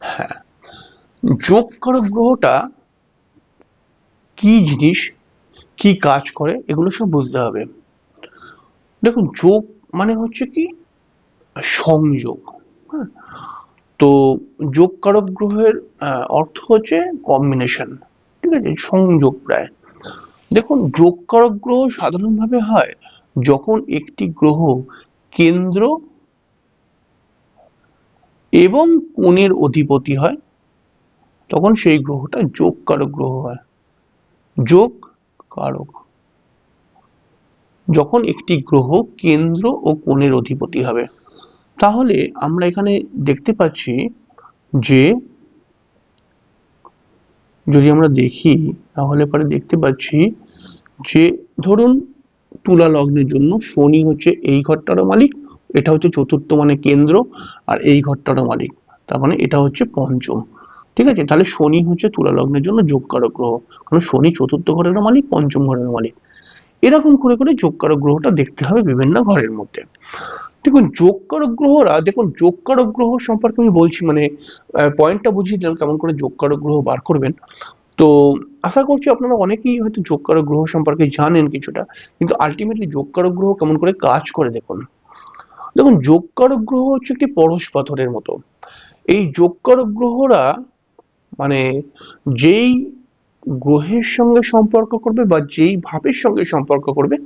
হ্যাঁ। যোগ কারক গ্রহটা, কি জিনিস, কি কাজ করে, এগুলো সব বুঝতে হবে। দেখুন, যোগ মানে হচ্ছে কি? সংযোগ। হ্যাঁ। তো যোগ কারক গ্রহের অর্থ হচ্ছে কম্বিনেশন ঠিক আছে? সংযোগ প্রায়। দেখুন, যোগ কারক গ্রহ সাধারণভাবে হয় যখন একটি গ্রহ কেন্দ্র এবং কোণের অধিপতি হয়, তখন সেই গ্রহটা যোগ কারক গ্রহ হয়। যোগ কারক। যখন একটি গ্রহ কেন্দ্র ও কোণের অধিপতি হবে। তাহলে আমরা এখানে দেখতে পাচ্ছি যে, যদি আমরা দেখি, তাহলে পরে দেখতে পাচ্ছি যে, ধরুন তুলা লগ্নের জন্য শনি হচ্ছে এই ঘরটারও মালিক এটা হচ্ছে চতুর্থ মানে কেন্দ্র আর এই ঘরটারও মালিক। তার মানে এটা হচ্ছে পঞ্চম। ঠিক আছে? তাহলে শনি হচ্ছে তুলা লগ্নের জন্য যোগকারক গ্রহ। কারণ শনি চতুর্থ ঘরেরও মালিক, পঞ্চম ঘরের মালিক। এরকম করে করে যোগকারক গ্রহটা দেখতে হবে বিভিন্ন ঘরের মধ্যে। দেখুন, যোগকারক গ্রহরা, দেখুন, যোগকারক গ্রহ সম্পর্কে আমি বলছি মানে পয়েন্টটা বুঝিয়ে দিলাম কেমন করে যোগকারক গ্রহ বার করবেন। তো, আশা করছি আপনারা অনেকেই হয়তো যোগকারক গ্রহ সম্পর্কে জানেন কিছুটা। কিন্তু আলটিমেটলি যোগকারক গ্রহ কেমন করে কাজ করে দেখুন। দেখুন যোগকারক গ্রহ হচ্ছে একটি পরশ পাথরের মতো। এই যোগকারক গ্রহরা মানে যেই গ্রহের সঙ্গে সম্পর্ক করবে বা যেই ভাবের সঙ্গে সম্পর্ক করবে,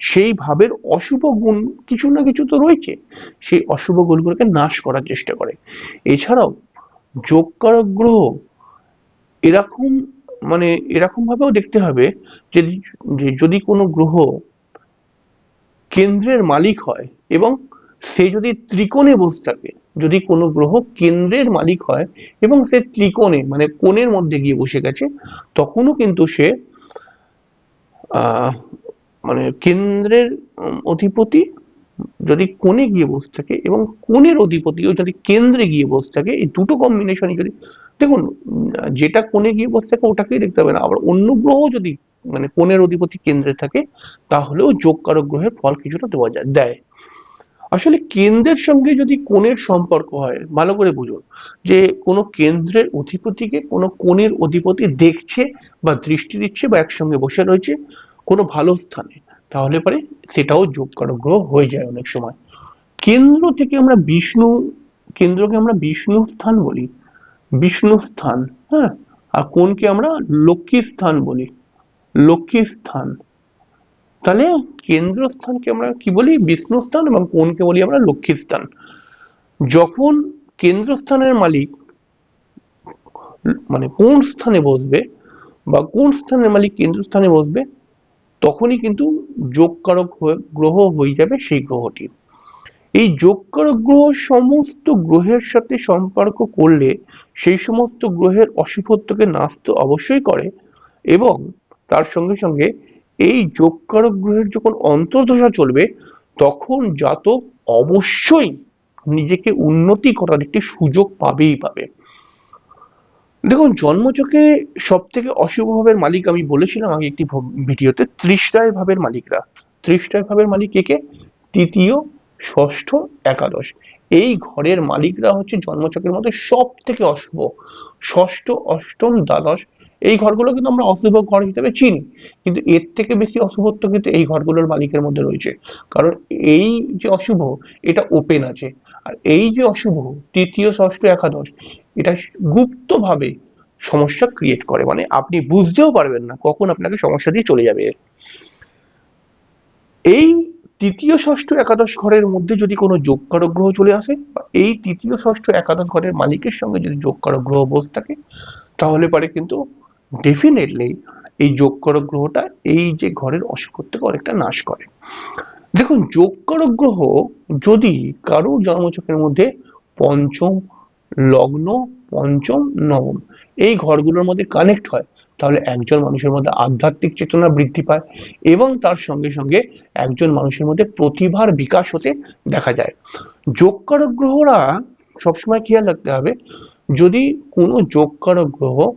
সেই ভাবের অশুভ গুণ কিছু না কিছু তো রয়েছে। সেই অশুভ গুণগুলোকে নাশ করার চেষ্টা করে। এছাড়াও যোগকারক গ্রহ এরকম মানে এরকম ভাবেও দেখতে হবে যে যে যদি কোনো গ্রহ কেন্দ্রের মালিক হয় এবং সে যদি ত্রিকোণে বসে থাকে, যদি কোনো গ্রহ কেন্দ্রের মালিক হয় এবং সে ত্রিকোণে মানে কোণের মধ্যে গিয়ে বসে গেছে, তখনও কিন্তু সে মানে কেন্দ্রের অধিপতি যদি কোণে গিয়ে বসে থাকে এবং কোণের অধিপতিও যদি কেন্দ্রে গিয়ে বসে থাকে, এই দুটো কম্বিনেশনই যদি, দেখুন, যেটা কোণে গিয়ে বসে থাকে ওটাকেই দেখতে হবে না। আবার অন্য গ্রহ যদি মানে কোণের অধিপতি কেন্দ্রে থাকে, তাহলেও যোগকারক গ্রহের ফল কিছুটা দেওয়া যায়, দেয়। আসলে কেন্দ্রের সঙ্গে যদি কোণের সম্পর্ক হয়, ভালো করে বুঝুন, যে কোনো কেন্দ্রের অধিপতিকে কোনো কোণের অধিপতি দেখছে বা দৃষ্টি দিচ্ছে বা একসঙ্গে বসে রয়েছে কোনো ভালো স্থানে, তাহলে পরে সেটাও যোগকারক গ্রহ হয়ে যায় অনেক সময়। কেন্দ্র থেকে আমরা বিষ্ণু, কেন্দ্রকে আমরা বিষ্ণু স্থান বলি, বিষ্ণু স্থান হ্যাঁ? আর কোনকে আমরা লক্ষ্মী স্থান বলি, লক্ষ্মী স্থান। তাহলে কেন্দ্রস্থানকে আমরা কি বলি? বিষ্ণু স্থান এবং কোনকে বলি আমরা? লক্ষ্মী স্থান যখন কেন্দ্রস্থানের মালিক মানে কোন স্থানে বসবে বা কোন স্থানের মালিক কেন্দ্রস্থানে বসবে, তখনই কিন্তু যোগকারক গ্রহ হয়ে যাবে সেই গ্রহটি। এই যোগকারক গ্রহ সমস্ত গ্রহের সাথে সম্পর্ক করলে সেই সমস্ত গ্রহের অশুভত্বকে নাশ তো অবশ্যই করে এবং তার সঙ্গে সঙ্গে এই যোগকারক গ্রহের যখন অন্তর্দশা চলবে, তখন জাতক অবশ্যই নিজেকে উন্নতি করার একটি সুযোগ পাবেই পাবে। দেখুন, জন্মচকে সব থেকে অশুভ ভাবের মালিক আমি বলেছিলাম আগে একটি ভিডিওতে, ত্রিশটায় ভাবের মালিকরা। ত্রিশটায় ভাবের মালিক কে কে? তৃতীয়, ষষ্ঠ, একাদশ। এই ঘরের মালিকরা হচ্ছে জন্মচকের মধ্যে সব থেকে অশুভ। ষষ্ঠ, অষ্টম, দ্বাদশ এই ঘরগুলো কিন্তু আমরা অশুভ ঘর হিসেবে চিনি। কিন্তু এর থেকে বেশি অশুভত্ব কিন্তু এই ঘরগুলোর মালিকের মধ্যে রয়েছে। কারণ এই যে অশুভ, এটা ওপেন আছে। আর এই যে অশুভ, তৃতীয় ষষ্ঠ একাদশ, এটা গুপ্তভাবে সমস্যা ক্রিয়েট করে। মানে আপনি বুঝতেও পারবেন না কখন আপনাকে সমস্যা দিয়ে চলে যাবে। এই তৃতীয় ষষ্ঠ একাদশ ঘরের মধ্যে যদি কোনো যোগকারক গ্রহ চলে আসে বা এই তৃতীয় ষষ্ঠ একাদশ ঘরের মালিকের সঙ্গে যদি যোগকারক গ্রহ বসে থাকে, তাহলে পারে কিন্তু ডেফিনেটলি এই যোগ যোগকারক গ্রহটা এই যে ঘরের অসুখত্বকে অনেকটা নাশ করে। দেখুন যোগকারক গ্রহ যদি কারও জন্মচক্রের মধ্যে পঞ্চম লগ্ন, পঞ্চম নবম এই ঘরগুলোর মধ্যে কানেক্ট হয়, তাহলে একজন মানুষের মধ্যে আধ্যাত্মিক চেতনা বৃদ্ধি পায় এবং তার সঙ্গে সঙ্গে একজন মানুষের মধ্যে প্রতিভার বিকাশ হতে দেখা যায়। যোগকারক গ্রহরা সবসময় খেয়াল রাখতে হবে, যদি কোনো যোগকারক গ্রহ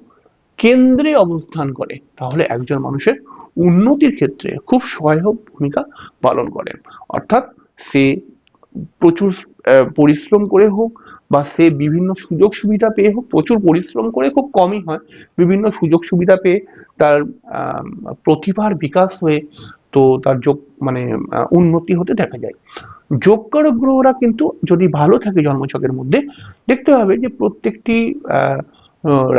কেন্দ্রে অবস্থান করে তাহলে একজন মানুষের উন্নতির ক্ষেত্রে খুব সহায়ক ভূমিকা পালন করে। অর্থাৎ সে প্রচুর পরিশ্রম করে হোক বা সে বিভিন্ন সুযোগ সুবিধা পেয়ে হোক প্রচুর পরিশ্রম করে খুব কমই হয়। বিভিন্ন সুযোগ সুবিধা পেয়ে তার প্রতিভার বিকাশ হয়ে তো তার যোগ মানে উন্নতি হতে দেখা যায়। যোগকারক গ্রহরা কিন্তু যদি ভালো থাকে জন্মছকের মধ্যে দেখতে হবে যে প্রত্যেকটি আহ,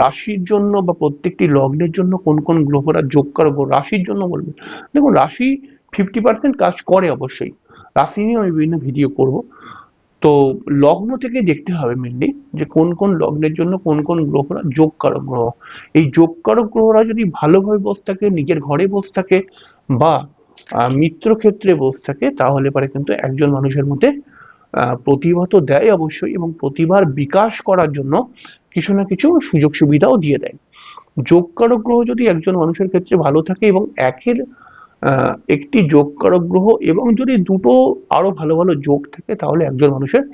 রাশির জন্য বা প্রত্যেকটি লগ্নের জন্য কোন কোন গ্রহরা যোগকারক গ্রহ রাশির জন্য বলব? দেখুন, রাশি ফিফটি পার্সেন্ট কাজ করে অবশ্যই। রাশি নিয়ে আমি বিভিন্ন ভিডিও করব। তো লগ্ন থেকে দেখতে হবে মেনলি যে কোন কোন লগ্নের জন্য কোন কোন গ্রহরা যোগকারক গ্রহ। এই যোগকারক গ্রহরা যদি ভালোভাবে বসে থাকে, নিজের ঘরে বসে থাকে বা মিত্র ক্ষেত্রে বসে থাকে, তাহলে পরে কিন্তু একজন মানুষের মধ্যে প্রতিভা তো দেয় অবশ্যই এবং প্রতিভার বিকাশ করার জন্য কিছু না কিছু সুযোগ সুবিধাও দিয়ে দেয়। যোগ যোগকারক গ্রহ যদি একজন মানুষের ক্ষেত্রে ভালো থাকে এবং একের একটি যোগকারক গ্রহ এবং যদি দুটো আরও ভালো ভালো যোগ থাকে, তাহলে একজন মানুষের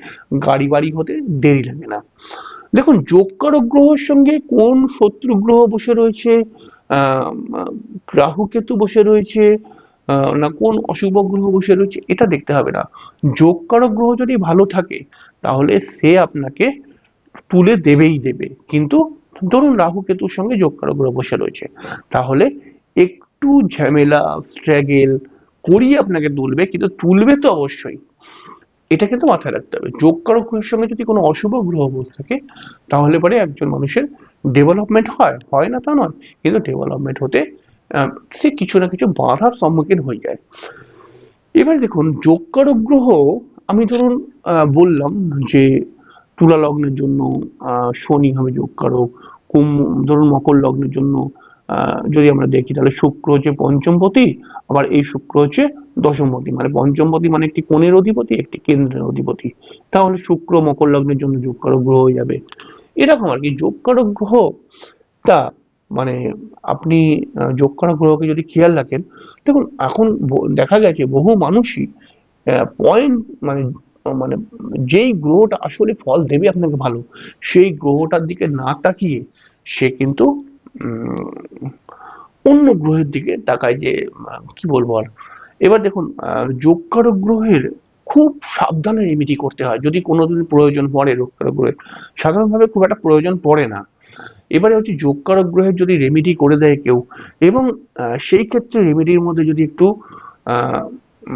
গাড়ি বাড়ি হতে দেরি লাগে না। দেখুন, যোগকারক গ্রহের সঙ্গে কোন শত্রু গ্রহ বসে রয়েছে রাহু কেতু বসে রয়েছে না কোন অশুভ গ্রহ বসে রয়েছে, এটা দেখতে হবে না। যোগ যোগকারক গ্রহ যদি ভালো থাকে, তাহলে সে আপনাকে তুলে দেবেই দেবে। কিন্তু ধরুন রাহু কেতুর সঙ্গে যোগকারক গ্রহ বসে রয়েছে। তাহলে একটু ঝামেলা স্ট্রাগেল করিয়ে আপনাকে তুলবে, কিন্তু তুলবে তো অবশ্যই। এটা কিন্তু মাথায় রাখতে হবে। যোগকারক গ্রহের সঙ্গে যদি কোনো অশুভ গ্রহ বসে থাকে, তাহলে পরে একজন মানুষের ডেভেলপমেন্ট হয়। হয় না তা নয়, কিন্তু ডেভেলপমেন্ট হতে সে কিছু না কিছু বাধার সম্মুখীন হয়ে যায়। এবার দেখুন যোগকারক গ্রহ, আমি ধরুন বললাম যে তুলা লগ্নের জন্য শনি হবে যোগকারক কুম ধরুন মকর লগ্নের জন্য যদি আমরা দেখি, তাহলে শুক্র হচ্ছে পঞ্চমপতি আবার এই শুক্র হচ্ছে দশমপতি মানে পঞ্চমপতি মানে একটি কোণের অধিপতি, একটি কেন্দ্রের অধিপতি। তাহলে শুক্র মকর লগ্নের জন্য যোগ যোগকারক গ্রহ হয়ে যাবে। এরকম আর কি যোগকারক গ্রহ, তা মানে আপনি যোগকারক গ্রহকে যদি খেয়াল রাখেন, দেখুন, এখন দেখা গেছে বহু মানুষই পয়েন্ট মানে মানে যেই গ্রহটা আসলে ফল দেবে আপনাকে ভালো, সেই গ্রহটার দিকে না তাকিয়ে সে কিন্তু অন্য গ্রহের দিকে তাকায় যে কি বলব আর? এবার দেখুন যোগকারক গ্রহের খুব সাবধানে রেমিডি করতে হয়। যদি কোনোদিন প্রয়োজন পড়ে যোগকারক গ্রহের, সাধারণভাবে খুব একটা প্রয়োজন পড়ে না। এবারে হচ্ছে যোগকারক গ্রহের যদি রেমিডি করে দেয় কেউ, এবং সেই ক্ষেত্রে রেমিডির মধ্যে যদি একটু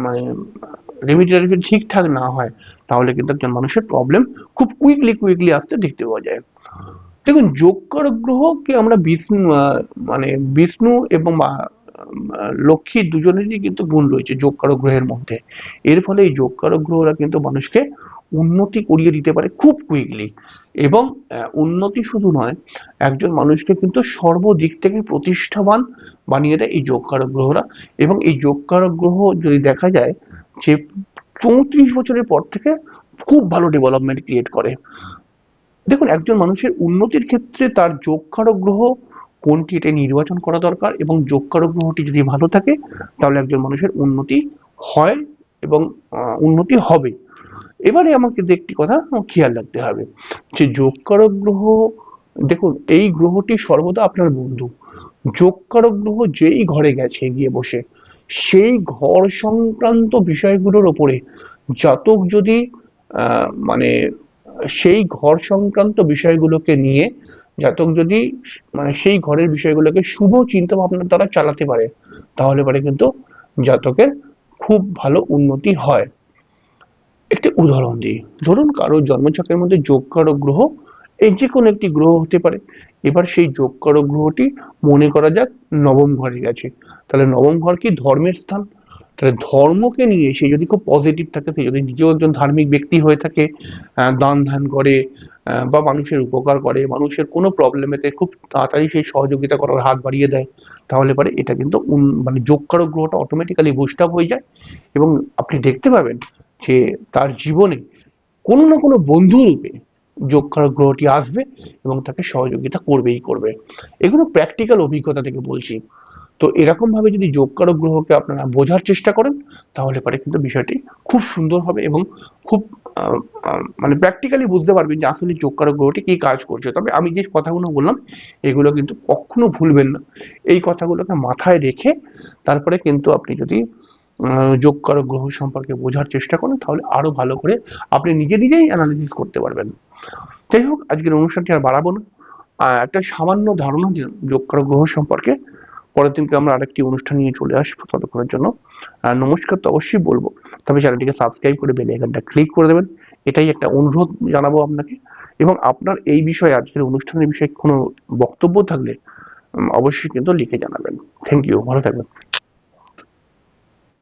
মানে রেমিডিটা যদি ঠিকঠাক না হয়, তাহলে কিন্তু একজন মানুষের প্রবলেম খুব কুইকলি কুইকলি আসতে দেখতে পাওয়া যায়। দেখুন যোগ্যর গ্রহকে আমরা বিষ্ণু মানে বিষ্ণু এবং লক্ষ্মী দুজনেরই কিন্তু গুণ রয়েছে যোগকারক গ্রহের মধ্যে। এর ফলে এই যোগকারক গ্রহরা কিন্তু মানুষকে উন্নতি করিয়ে দিতে পারে খুব কুইকলি এবং উন্নতি শুধু নয়, একজন মানুষকে কিন্তু সর্বদিক থেকে প্রতিষ্ঠাবান বানিয়ে দেয় এই যোগকারক গ্রহরা এবং এই যোগকারক গ্রহ যদি দেখা যায় যে চৌত্রিশ বছরের পর থেকে খুব ভালো ডেভেলপমেন্ট ক্রিয়েট করে। দেখুন, একজন মানুষের উন্নতির ক্ষেত্রে তার যোগকারক গ্রহ কোনটি এটা নির্বাচন করা দরকার এবং যোগকারক গ্রহটি যদি ভালো থাকে, তাহলে একজন মানুষের উন্নতি হয় এবং উন্নতি হবে। এবারে আমাকে একটি কথা খেয়াল রাখতে হবে যে যোগকারক গ্রহ দেখুন, এই গ্রহটি সর্বদা আপনার বন্ধু। যোগকারক গ্রহ যেই ঘরে গেছে, গিয়ে বসে, সেই ঘর সংক্রান্ত বিষয়গুলোর ওপরে, জাতক যদি মানে সেই ঘর সংক্রান্ত বিষয়গুলোকে নিয়ে, জাতক যদি মানে সেই ঘরের বিষয়গুলোকে শুভ চিন্তা ভাবনার দ্বারা চালাতে পারে, তাহলে পরে কিন্তু জাতকের খুব ভালো উন্নতি হয়। একটি উদাহরণ দিই। ধরুন কারও জন্মছকের মধ্যে যোগকারক গ্রহ এই যে কোনো একটি গ্রহ হতে পারে। এবার সেই যোগকারক গ্রহটি মনে করা যাক নবম ঘরে গেছে। তাহলে নবম ঘর কি ধর্মের স্থান? তাহলে ধর্মকে নিয়ে সে যদি খুব পজিটিভ থাকে, সে যদি নিজেও একজন ধার্মিক ব্যক্তি হয়ে থাকে দান ধ্যান করে বা মানুষের উপকার করে, মানুষের কোনো প্রবলেমেতে খুব তাড়াতাড়ি সেই সহযোগিতা করার হাত বাড়িয়ে দেয়, তাহলে পরে এটা কিন্তু মানে যোগকারক গ্রহটা অটোমেটিক্যালি বুস্ট আপ হয়ে যায়। এবং আপনি দেখতে পাবেন যে তার জীবনে কোনো না কোনো বন্ধু রূপে যোগকারক গ্রহটি আসবে এবং তাকে সহযোগিতা করবেই করবে। এগুলো প্র্যাকটিক্যাল অভিজ্ঞতা থেকে বলছি। তো এরকম ভাবে যদি যোগকারক গ্রহকে আপনারা বোঝার চেষ্টা করেন, তাহলে পরে কিন্তু বিষয়টি খুব সুন্দর হবে এবং খুব মানে প্র্যাকটিক্যালি বুঝতে পারবেন যে আসলে যোগকারক গ্রহটি কি কাজ করছে। তবে আমি যে কথাগুলো বললাম, এগুলো কিন্তু কখনো ভুলবেন না। এই কথাগুলোকে মাথায় রেখে তারপরে কিন্তু আপনি যদি আহ, যোগকারক গ্রহ সম্পর্কে বোঝার চেষ্টা করেন তাহলে আরও ভালো করে আপনি নিজে নিজেই অ্যানালিসিস করতে পারবেন। যাই হোক আজকের অনুষ্ঠানটি আর বাড়াবো না। একটা সামান্য ধারণা দিলাম যোগকারক গ্রহ সম্পর্কে পরের দিনকে আমরা আরেকটি অনুষ্ঠান নিয়ে চলে আসব ততক্ষণের জন্য। নমস্কার তো অবশ্যই বলব। তবে চ্যানেলটিকে সাবস্ক্রাইব করে বেল আইকনটা ক্লিক করে দেবেন। এটাই একটা অনুরোধ জানাব আপনাকে। এবং আপনার এই বিষয়ে আজকের অনুষ্ঠানের বিষয়ে কোনো বক্তব্য থাকলে অবশ্যই কিন্তু লিখে জানাবেন। থ্যাংক ইউ ভালো থাকবেন।